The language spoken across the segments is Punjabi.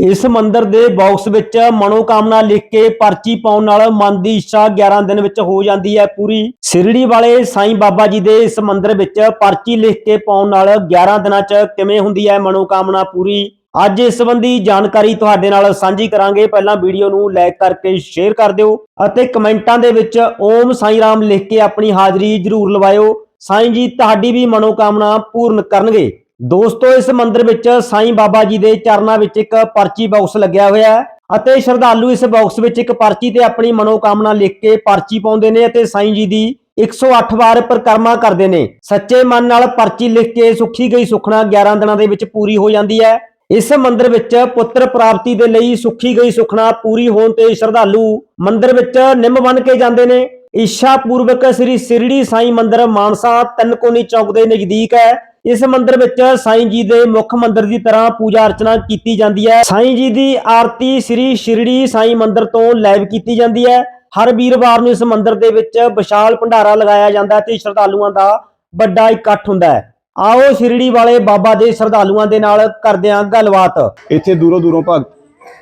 ਇਸ ਮੰਦਰ ਦੇ ਬਾਕਸ ਵਿੱਚ ਮਨੋਕਾਮਨਾ ਲਿਖ ਕੇ ਪਰਚੀ ਪਾਉਣ ਨਾਲ ਮਨ ਦੀ ਇੱਛਾ 11 ਦਿਨ ਵਿੱਚ ਹੋ ਜਾਂਦੀ ਹੈ ਪੂਰੀ। ਸਿਰੜੀ ਵਾਲੇ ਸਾਈਂ ਬਾਬਾ ਜੀ ਦੇ ਇਸ ਮੰਦਿਰ ਵਿੱਚ ਪਰਚੀ ਲਿਖ ਕੇ ਪਾਉਣ ਨਾਲ 11 ਦਿਨਾਂ 'ਚ ਕਿਵੇਂ ਹੁੰਦੀ ਹੈ ਮਨੋਕਾਮਨਾ ਪੂਰੀ? ਅੱਜ ਇਸ ਸੰਬੰਧੀ ਜਾਣਕਾਰੀ ਤੁਹਾਡੇ ਨਾਲ ਸਾਂਝੀ ਕਰਾਂਗੇ। ਪਹਿਲਾਂ ਵੀਡੀਓ ਨੂੰ ਲਾਈਕ ਕਰਕੇ ਸ਼ੇਅਰ ਕਰ ਦਿਓ ਅਤੇ ਕਮੈਂਟਾਂ ਦੇ ਵਿੱਚ ਓਮ ਸਾਈਂ ਰਾਮ ਲਿਖ ਕੇ ਆਪਣੀ ਹਾਜ਼ਰੀ ਜ਼ਰੂਰ ਲਵਾਇਓ। ਸਾਈਂ ਜੀ, ਤੁਹਾਡੀ ਵੀ ਮਨੋਕਾਮਨਾ ਪੂਰਨ ਕਰਨਗੇ। ਦੋਸਤੋ, ਇਸ ਮੰਦਿਰ ਵਿੱਚ ਸਾਈਂ ਬਾਬਾ ਜੀ ਦੇ ਚਰਨਾਂ ਵਿੱਚ ਇੱਕ ਪਰਚੀ ਬਾਕਸ ਲੱਗਿਆ ਹੋਇਆ ਹੈ ਅਤੇ ਸ਼ਰਧਾਲੂ ਇਸ ਬਾਕਸ ਵਿੱਚ ਇੱਕ ਪਰਚੀ ਤੇ ਆਪਣੀ ਮਨੋਕਾਮਨਾ ਲਿਖ ਕੇ ਪਰਚੀ ਪਾਉਂਦੇ ਨੇ ਅਤੇ ਸਾਈਂ ਜੀ ਦੀ 108 ਵਾਰ ਪਰਿਕਰਮਾ ਕਰਦੇ ਨੇ। ਸੱਚੇ ਮਨ ਨਾਲ ਪਰਚੀ ਲਿਖ ਕੇ ਸੁਖੀ ਗਈ ਸੁਖਣਾ 11 ਦਿਨਾਂ ਦੇ ਵਿੱਚ ਪੂਰੀ ਹੋ ਜਾਂਦੀ ਹੈ। ਇਸ ਮੰਦਿਰ ਵਿੱਚ ਪੁੱਤਰ ਪ੍ਰਾਪਤੀ ਦੇ ਲਈ ਸੁਖੀ ਗਈ ਸੁਖਣਾ ਪੂਰੀ ਹੋਣ ਤੇ ਸ਼ਰਧਾਲੂ ਮੰਦਿਰ ਵਿੱਚ ਨਿੰਮ ਬਣ ਕੇ ਜਾਂਦੇ ਨੇ। ਇੱਛਾ ਪੂਰਵਕ ਸ੍ਰੀ ਸਿਰੜੀ ਸਾਈਂ ਮੰਦਿਰ ਮਾਨਸਾ ਤਨਕੋਨੀ ਚੌਕ ਦੇ ਨਜ਼ਦੀਕ ਹੈ। ਇਸ ਮੰਦਿਰ ਵਿੱਚ ਸਾਈਂ ਜੀ ਦੇ ਮੁੱਖ ਮੰਦਿਰ ਦੀ ਤਰ੍ਹਾਂ ਪੂਜਾ ਅਰਚਨਾ ਕੀਤੀ ਜਾਂਦੀ ਹੈ। ਸਾਈਂ ਜੀ ਦੀ ਆਰਤੀ ਸ੍ਰੀ ਸ਼ਿਰੜੀ ਸਾਈਂ ਮੰਦਿਰ ਤੋਂ ਲਾਈਵ ਕੀਤੀ ਜਾਂਦੀ ਹੈ। ਹਰ ਵੀਰਵਾਰ ਨੂੰ ਇਸ ਮੰਦਿਰ ਦੇ ਵਿੱਚ ਵਿਸ਼ਾਲ ਭੰਡਾਰਾ ਲਗਾਇਆ ਜਾਂਦਾ ਹੈ ਤੇ ਸ਼ਰਧਾਲੂਆਂ ਦਾ ਵੱਡਾ ਇਕੱਠ ਹੁੰਦਾ ਹੈ। ਆਓ ਸ਼ਿਰੜੀ ਵਾਲੇ ਬਾਬਾ ਦੇ ਸ਼ਰਧਾਲੂਆਂ ਦੇ ਨਾਲ ਕਰਦੇ ਹਾਂ ਗੱਲਬਾਤ। ਇੱਥੇ ਦੂਰੋਂ ਦੂਰੋਂ ਭਗਤ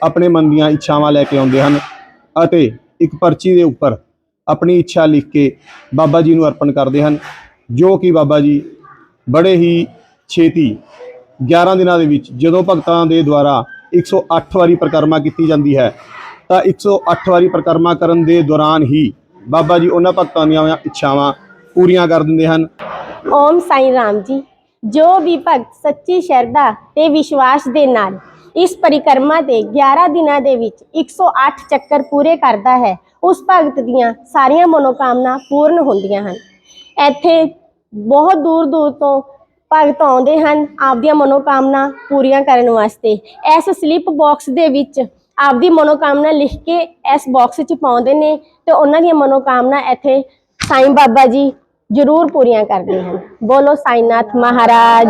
ਆਪਣੇ ਮਨ ਦੀਆਂ ਇੱਛਾਵਾਂ ਲੈ ਕੇ ਆਉਂਦੇ ਹਨ ਅਤੇ ਇੱਕ ਪਰਚੀ ਦੇ ਉੱਪਰ ਆਪਣੀ ਇੱਛਾ ਲਿਖ ਕੇ ਬਾਬਾ ਜੀ ਨੂੰ ਅਰਪਣ ਕਰਦੇ ਹਨ, ਜੋ ਕਿ ਬਾਬਾ ਜੀ ਬੜੇ ਹੀ ਛੇਤੀ 11 ਦਿਨਾਂ ਦੇ ਵਿੱਚ ਜਦੋਂ ਭਗਤਾਂ ਦੇ ਦੁਆਰਾ 108 ਵਾਰੀ ਪ੍ਰਕਰਮਾ ਕੀਤੀ ਜਾਂਦੀ ਹੈ, ਤਾਂ 108 ਵਾਰੀ ਪ੍ਰਕਰਮਾ ਕਰਨ ਦੇ ਦੌਰਾਨ ਹੀ ਬਾਬਾ ਜੀ ਉਹਨਾਂ ਭਗਤਾਂ ਦੀਆਂ ਇੱਛਾਵਾਂ ਪੂਰੀਆਂ ਕਰ ਦਿੰਦੇ ਹਨ। ਓਮ ਸਾਈਂ ਰਾਮ ਜੀ, ਜੋ ਵੀ ਭਗਤ ਸੱਚੀ ਸ਼ਰਧਾ ਤੇ ਵਿਸ਼ਵਾਸ ਦੇ ਨਾਲ ਇਸ ਪਰਿਕਰਮਾ ਦੇ 11 ਦਿਨਾਂ ਦੇ ਵਿੱਚ 108 ਚੱਕਰ ਪੂਰੇ ਕਰਦਾ ਹੈ। ਉਸ ਭਗਤ ਦੀਆਂ ਸਾਰੀਆਂ ਮਨੋਕਾਮਨਾ ਪੂਰਨ ਹੁੰਦੀਆਂ ਹਨ। ਇੱਥੇ ਬਹੁਤ ਦੂਰ ਦੂਰ ਤੋਂ ਭਗਤ ਆਉਂਦੇ ਹਨ ਆਪਦੀਆਂ ਮਨੋਕਾਮਨਾ ਪੂਰੀਆਂ ਕਰਨ ਵਾਸਤੇ। ਇਸ ਸਲਿੱਪ ਬਾਕਸ ਦੇ ਵਿੱਚ ਆਪਦੀ ਮਨੋਕਾਮਨਾ ਲਿਖ ਕੇ ਇਸ ਬਾਕਸ 'ਚ ਪਾਉਂਦੇ ਨੇ ਤੇ ਉਹਨਾਂ ਦੀਆਂ ਮਨੋਕਾਮਨਾ ਇੱਥੇ ਸਾਈਂ ਬਾਬਾ ਜੀ ਜ਼ਰੂਰ ਪੂਰੀਆਂ ਕਰਦੇ ਹਨ ਬੋਲੋ ਸਾਈਨਾਥ ਮਹਾਰਾਜ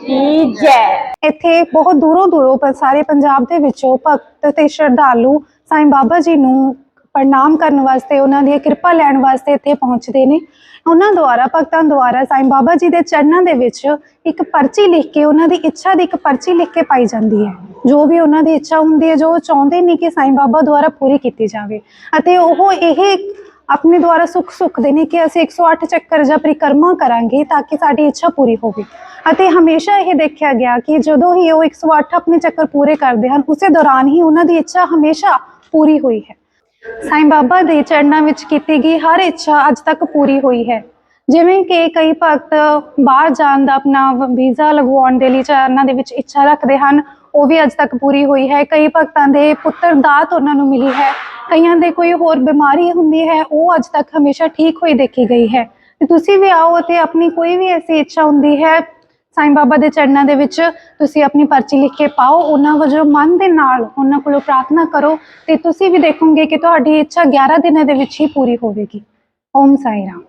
ਕੀ ਜੈ। ਇੱਥੇ ਬਹੁਤ ਦੂਰੋਂ ਦੂਰੋਂ ਪਰ ਸਾਰੇ ਪੰਜਾਬ ਦੇ ਵਿੱਚੋਂ ਭਗਤ ਤੇ ਸ਼ਰਧਾਲੂ ਸਾਈਂ ਬਾਬਾ ਜੀ ਨੂੰ ਪ੍ਰਣਾਮ ਕਰਨ ਵਾਸਤੇ, ਉਹਨਾਂ ਦੀ ਕਿਰਪਾ ਲੈਣ ਵਾਸਤੇ ਇੱਥੇ ਪਹੁੰਚਦੇ ਨੇ। ਉਹਨਾਂ ਦੁਆਰਾ, ਭਗਤਾਂ ਦੁਆਰਾ ਸਾਈਂ ਬਾਬਾ ਜੀ ਦੇ ਚਰਨਾਂ ਦੇ ਵਿੱਚ ਇੱਕ ਪਰਚੀ ਲਿਖ ਕੇ, ਉਹਨਾਂ ਦੀ ਇੱਛਾ ਦੀ ਇੱਕ ਪਰਚੀ ਲਿਖ ਕੇ ਪਾਈ ਜਾਂਦੀ ਹੈ। ਜੋ ਵੀ ਉਹਨਾਂ ਦੀ ਇੱਛਾ ਹੁੰਦੀ ਹੈ, ਜੋ ਉਹ ਚਾਹੁੰਦੇ ਨੇ ਕਿ ਸਾਈਂ ਬਾਬਾ ਦੁਆਰਾ ਪੂਰੀ ਕੀਤੀ ਜਾਵੇ। ਅਤੇ ਉਹ ਇਹ ਆਪਣੇ ਦੁਆਰਾ ਸੁੱਖ ਸੁੱਖਦੇ ਨੇ ਕਿ ਅਸੀਂ 108 ਚੱਕਰ ਜਾਂ ਪਰਿਕਰਮਾ ਕਰਾਂਗੇ ਤਾਂ ਕਿ ਸਾਡੀ ਇੱਛਾ ਪੂਰੀ ਹੋਵੇ। ਅਤੇ ਹਮੇਸ਼ਾ ਇਹ ਦੇਖਿਆ ਗਿਆ ਕਿ ਜਦੋਂ ਹੀ ਉਹ 108 ਆਪਣੇ ਚੱਕਰ ਪੂਰੇ ਕਰਦੇ ਹਨ, ਉਸੇ ਦੌਰਾਨ ਹੀ ਉਹਨਾਂ ਦੀ ਇੱਛਾ ਹਮੇਸ਼ਾ ਪੂਰੀ ਹੋਈ ਹੈ। ਸਾਈਂ ਬਾਬਾ ਦੇ ਚਰਨਾਂ ਵਿੱਚ ਕੀਤੀ ਗਈ ਹਰ ਇੱਛਾ ਅੱਜ ਤੱਕ ਪੂਰੀ ਹੋਈ ਹੈ। ਜਿਵੇਂ ਕਿ ਕਈ ਭਗਤ ਬਾਹਰ ਜਾਣ ਦਾ ਆਪਣਾ ਵੀਜ਼ਾ ਲਗਵਾਉਣ ਦੇ ਲਈ ਚਰਨਾਂ ਦੇ ਵਿੱਚ ਇੱਛਾ ਰੱਖਦੇ ਹਨ, ਉਹ ਵੀ ਅੱਜ ਤੱਕ ਪੂਰੀ ਹੋਈ ਹੈ। ਕਈ ਭਗਤਾਂ ਦੇ ਪੁੱਤਰ ਦਾਤ ਉਹਨਾਂ ਨੂੰ ਮਿਲੀ ਹੈ। ਕਈਆਂ ਦੇ ਕੋਈ ਹੋਰ ਬਿਮਾਰੀ ਹੁੰਦੀ ਹੈ, ਉਹ ਅੱਜ ਤੱਕ ਹਮੇਸ਼ਾ ਠੀਕ ਹੋਈ ਦੇਖੀ ਗਈ ਹੈ। ਤੇ ਤੁਸੀਂ ਵੀ ਆਓ ਅਤੇ ਆਪਣੀ ਕੋਈ ਵੀ ਐਸੀ ਇੱਛਾ ਹੁੰਦੀ ਹੈ, ਸਾਈਂ ਬਾਬਾ ਦੇ ਚਰਨਾਂ ਦੇ ਵਿੱਚ ਤੁਸੀਂ ਆਪਣੀ ਪਰਚੀ ਲਿਖ ਕੇ ਪਾਓ, ਉਹਨਾਂ ਵਜੋਂ ਮਨ ਦੇ ਨਾਲ ਉਹਨਾਂ ਕੋਲੋਂ ਪ੍ਰਾਰਥਨਾ ਕਰੋ ਤੇ ਤੁਸੀਂ ਵੀ ਦੇਖੋਗੇ ਕਿ ਤੁਹਾਡੀ ਇੱਛਾ 11 ਦਿਨਾਂ ਦੇ ਵਿੱਚ ਹੀ ਪੂਰੀ ਹੋਵੇਗੀ। ਓਮ ਸਾਈਂ ਰਾਮ।